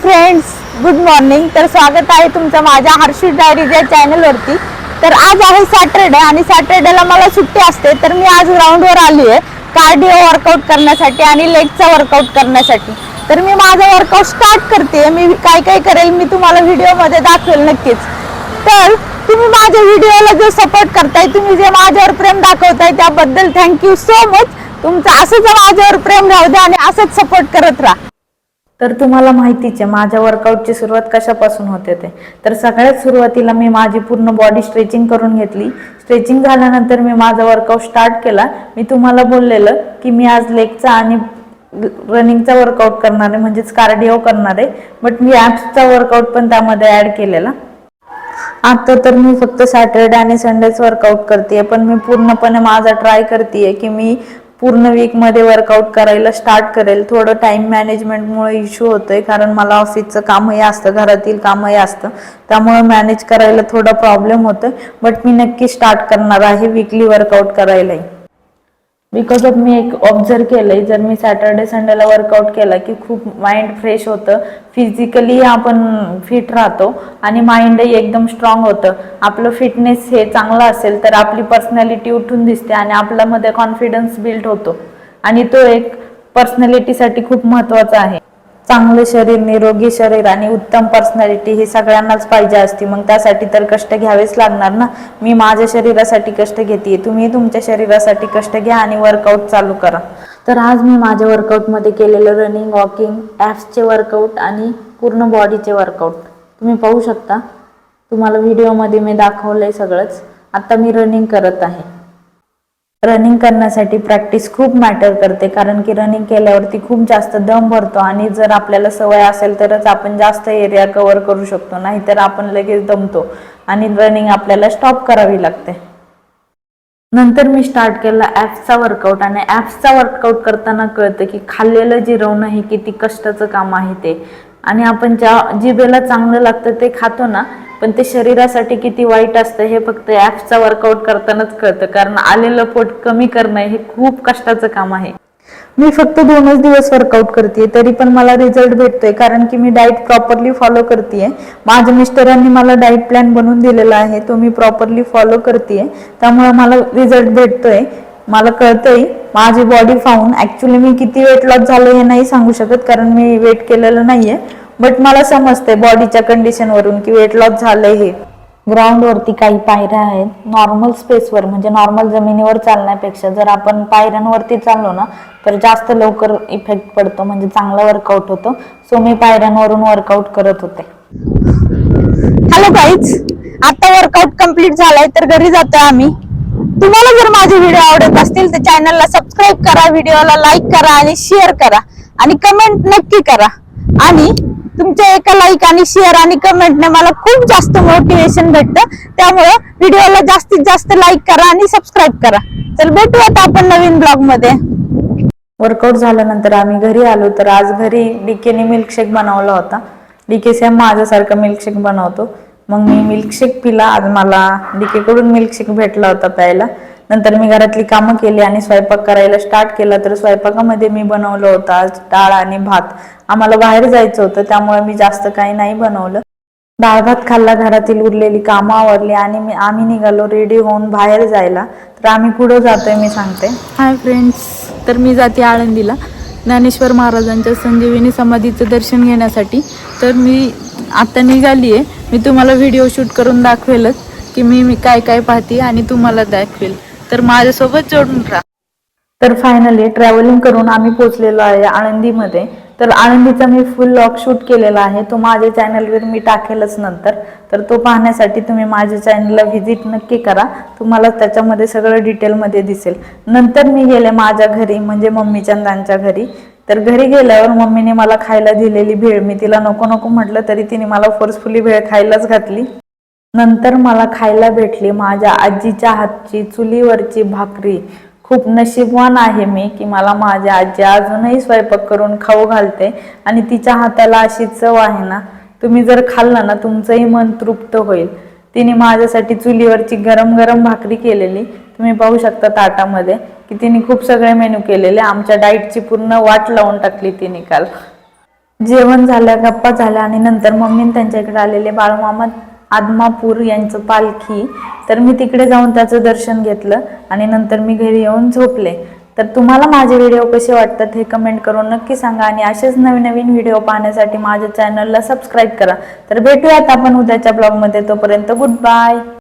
Friends good morning तर स्वागत आहे तुमचं माझ्या हर्षी डायरीज या चॅनलवरती तर आज आहे सॅटरडे आणि सॅटरडेला मला सुट्टी असते तर मी आज ग्राउंडवर आली आहे कार्डिओ वर्कआउट करण्यासाठी आणि लेगचा वर्कआउट करण्यासाठी. तर मी माझा वर्कआउट स्टार्ट करते मी काय काय करेल मी तुम्हाला व्हिडिओमध्ये दाखवेल नक्कीच. तर तुम्ही माझ्या व्हिडिओला जो सपोर्ट करताय तुम्ही जे माझ्यावर प्रेम दाखवताय त्याबद्दल थँक्यू सो मच तुमचं असंच माझ्यावर प्रेम राहू द्या आणि असंच सपोर्ट करत राहा. तर तुम्हाला माहितीच आहे माझ्या वर्कआउटची सुरुवात कशापासून होते ते. तर सगळ्यात सुरुवातीला मी माझी पूर्ण बॉडी स्ट्रेचिंग करून घेतली. स्ट्रेचिंग झाल्यानंतर मी माझा वर्कआउट स्टार्ट केला. मी तुम्हाला बोललेलं की मी आज लेगचा आणि रनिंगचा वर्कआउट करणार आहे म्हणजेच कार्डिओ करणार आहे. बट मी ॲप्सचा वर्कआउट पण त्यामध्ये ॲड केलेला. आता तर मी फक्त सॅटरडे आणि संडेच वर्कआउट करते पण मी पूर्णपणे माझा ट्राय करते की मी पूर्ण वीकमध्ये वर्कआउट करायला स्टार्ट करेल. थोडं टाईम मॅनेजमेंटमुळे इश्यू होतोय कारण मला ऑफिसचं कामही असतं घरातील कामही असतं. त्यामुळे मॅनेज करायला थोडा प्रॉब्लेम होतोय. बट मी नक्की स्टार्ट करणार आहे वीकली वर्कआउट करायलाही. बिकॉज ऑफ मी एक ऑब्झर्व केलंय जर मी सॅटर्डे संडेला वर्कआउट केला की खूप माइंड फ्रेश होतं. फिजिकली आपण फिट राहतो आणि माइंडही एकदम स्ट्रॉंग होतं. आपलं फिटनेस हे चांगलं असेल तर आपली पर्सनॅलिटी उठून दिसते आणि आपल्यामध्ये कॉन्फिडन्स बिल्ड होतो. आणि तो एक पर्सनॅलिटीसाठी खूप महत्त्वाचा आहे. चांगलं शरीर निरोगी शरीर आणि उत्तम पर्सनॅलिटी ही सगळ्यांनाच पाहिजे असते. मग त्यासाठी तर कष्ट घ्यावेच लागणार ना? मी माझ्या शरीरासाठी कष्ट घेते तुम्ही तुमच्या शरीरासाठी कष्ट घ्या आणि वर्कआउट चालू करा. तर आज मी माझ्या वर्कआउटमध्ये केलेलं रनिंग वॉकिंग ॲप्सचे वर्कआउट आणि पूर्ण बॉडीचे वर्कआउट तुम्ही पाहू शकता. तुम्हाला व्हिडिओमध्ये मी दाखवलं आहे सगळंच. आता मी रनिंग करत आहे. रनिंग करण्यासाठी प्रॅक्टिस खूप मॅटर करते. कारण की रनिंग केल्यावरती खूप जास्त दम भरतो आणि जर आपल्याला सवय असेल तरच आपण जास्त एरिया कव्हर करू शकतो. नाहीतर आपण लगेच दमतो आणि रनिंग आपल्याला स्टॉप करावी लागते. नंतर मी स्टार्ट केला ॲप्सचा वर्कआउट आणि ॲप्सचा वर्कआउट करताना कळतं की खाल्लेलं जिरवणं हे किती कष्टाचं काम आहे ते. आणि आपण ज्या जिभेला चांगलं लागतं ते खातो ना पण ते शरीरासाठी किती वाईट असतं हे फक्त ॲप्सचा वर्कआउट करतानाच कळतं. कारण आलेलं पोट कमी करणं हे खूप कष्टाचं काम आहे. मी फक्त दोनच दिवस वर्कआउट करते तरी पण मला रिझल्ट भेटतोय कारण की मी डाएट प्रॉपरली फॉलो करते माझ्या मिस्टरांनी मला डाएट प्लॅन बनवून दिलेला आहे तो मी प्रॉपरली फॉलो करते त्यामुळे मला रिझल्ट भेटतोय. मला कळतंय माझी बॉडी पाहून ऍक्च्युली मी किती वेट लॉस झालं हे नाही सांगू शकत कारण मी वेट केलेलं नाहीये. बट मला समजतंय बॉडीच्या कंडिशनवरून की वेट लॉस झालंय हे. ग्राउंडवरती काही पायऱ्या आहेत. नॉर्मल स्पेसवर म्हणजे नॉर्मल जमिनीवर चालण्यापेक्षा जर आपण पायऱ्यांवरती चाललो ना तर जास्त लवकर इफेक्ट पडतो म्हणजे चांगला वर्कआउट होतो. सो मी पायऱ्यांवरून वर्कआउट करत होते. हॅलो गाईज आता वर्कआउट कंप्लीट झालाय तर घरी जातोय आम्ही. तुम्हाला जर माझे व्हिडिओ आवडत असतील तर चॅनलला सबस्क्राईब करा व्हिडिओला लाईक करा आणि शेअर करा आणि कमेंट नक्की करा. आणि तुमच्या एका लाईक आणि शेअर आणि कमेंटने मला खूप जास्त मोटिवेशन भेटतं. त्यामुळं व्हिडिओला जास्तीत जास्त लाईक करा आणि सबस्क्राईब करा. चल भेटूयात आपण नवीन ब्लॉगमध्ये. वर्कआउट झाल्यानंतर आम्ही घरी आलो तर आज घरी डीकेने मिल्कशेक बनवला होता. डीके सॅम माझ्यासारखा मिल्कशेक बनवतो. मग मी मिल्कशेक पिला. आज मला डीकेकडून मिल्कशेक भेटला होता प्यायला. नंतर मी घरातली कामं केली आणि स्वयंपाक करायला स्टार्ट केला. तर स्वयंपाकामध्ये मी बनवलं होतं आज डाळ आणि भात. आम्हाला बाहेर जायचं होतं त्यामुळे मी जास्त काही नाही बनवलं. डाळ भात खाल्ला घरातील उरलेली कामं आवरली आणि मी आम्ही निघालो रेडी होऊन बाहेर जायला. तर आम्ही कुठं जातोय मी सांगते. हाय फ्रेंड्स तर मी जाते आळंदीला. ज्ञानेश्वर महाराजांच्या संजीवनी समाधीचं दर्शन घेण्यासाठी. तर मी आता निघाली आहे मी तुम्हाला व्हिडिओ शूट करून दाखवेलच की मी मी काय काय पाहते आणि तुम्हाला दाखवेल. तर माझ्यासोबत जोडून राहा. तर फायनली ट्रॅव्हलिंग करून आम्ही पोहोचलेलो आहे आळंदीमध्ये. तर आळंदीचा मी फुल लॉक शूट केलेला आहे. तो माझ्या चॅनलवर मी टाकेलच नंतर. तर तो पाहण्यासाठी तुम्ही माझ्या चॅनलला व्हिजिट नक्की करा. तुम्हाला त्याच्यामध्ये सगळं डिटेलमध्ये दिसेल. नंतर मी गेले माझ्या घरी म्हणजे मम्मीच्या चंदांच्या घरी. तर घरी गेल्यावर मम्मीने मला खायला दिलेली भेळ मी तिला नको नको म्हटलं तरी तिने मला फोर्सफुली भेळ खायलाच घातली. नंतर मला खायला भेटली माझ्या आजीच्या हातची चुलीवरची भाकरी. खूप नशीबवान आहे मी की मला माझ्या आजी अजूनही स्वयंपाक करून खाऊ घालते आणि तिच्या हाताला अशी चव आहे ना तुम्ही जर खाल्लं ना तुमचंही मन तृप्त होईल. तिने माझ्यासाठी चुलीवरची गरम गरम भाकरी केलेली. तुम्ही पाहू शकता ताटामध्ये. की तिने खूप सगळे मेनू केलेले आमच्या डाईटची पूर्ण वाट लावून टाकली तिने काल. जेवण झालं गप्पा झाल्या आणि नंतर मम्मीने त्यांच्या इकडे आलेले बाळमामा आदमापूर यांचं पालखी. तर मी तिकडे जाऊन त्याचं दर्शन घेतलं आणि नंतर मी घरी येऊन झोपले. तर तुम्हाला माझे व्हिडिओ कसे वाटतात हे कमेंट करून नक्की सांगा आणि असेच नवीन नवीन व्हिडिओ पाहण्यासाठी माझ्या चॅनलला सबस्क्राईब करा. तर भेटूयात आपण उद्याच्या ब्लॉगमध्ये तोपर्यंत गुड बाय.